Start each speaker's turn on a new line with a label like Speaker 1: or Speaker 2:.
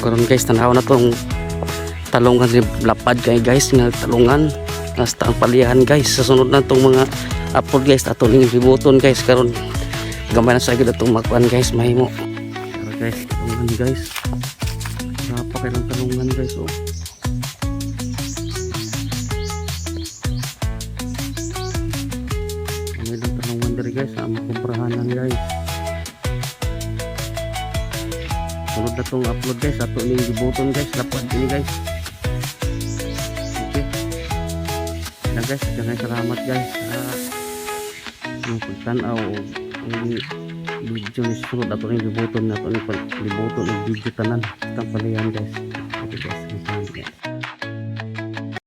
Speaker 1: karon guys tanaw na tong talungan ni lapad kay guys nga talungan. Hasta ang palihan guys. Sa sunod na tong mga upload guys ato ning ributon guys karon gamay na sa gid atong makuan guys mahimo. Tara guys talungan guys. Napakailang talungan guys oh. Ano lang talungan diri guys sa kumprahanan guys Sunod na tong upload guys ato ning gibuton guys lapad ini guys. Okay na guys daghang salamat guys. Sa yung pagtanaw o yung video ni sunod ato ning na ato ning gibuton ng video tanan tang palayan guys